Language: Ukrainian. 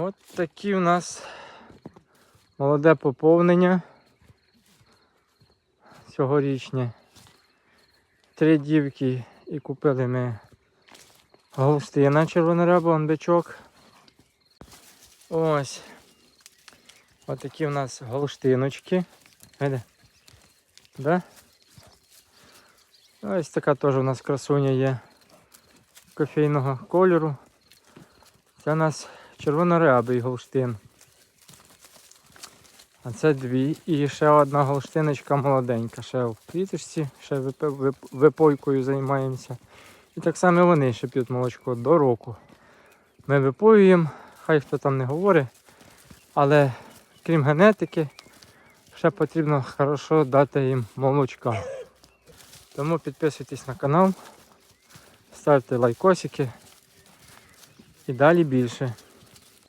От такі у нас молоде поповнення цьогорічне. Три дівки і купили ми Голстина червонорябу, анбичок. Ось. Ось такі у нас голштиночки. Видите? Да? Ось така теж у нас красуня є кофейного кольору. Це у нас червонорябий голштин. А це дві. І ще одна голштиночка молоденька. Ще в квіточці, ще вип- вип- випойкою займаємося. І так само вони ще п'ють молочко до року. Ми випоюємо, хай хто там не говорить, але крім генетики, ще потрібно хорошо дати їм молочка. Тому підписуйтесь на канал, ставте лайкосики і далі більше.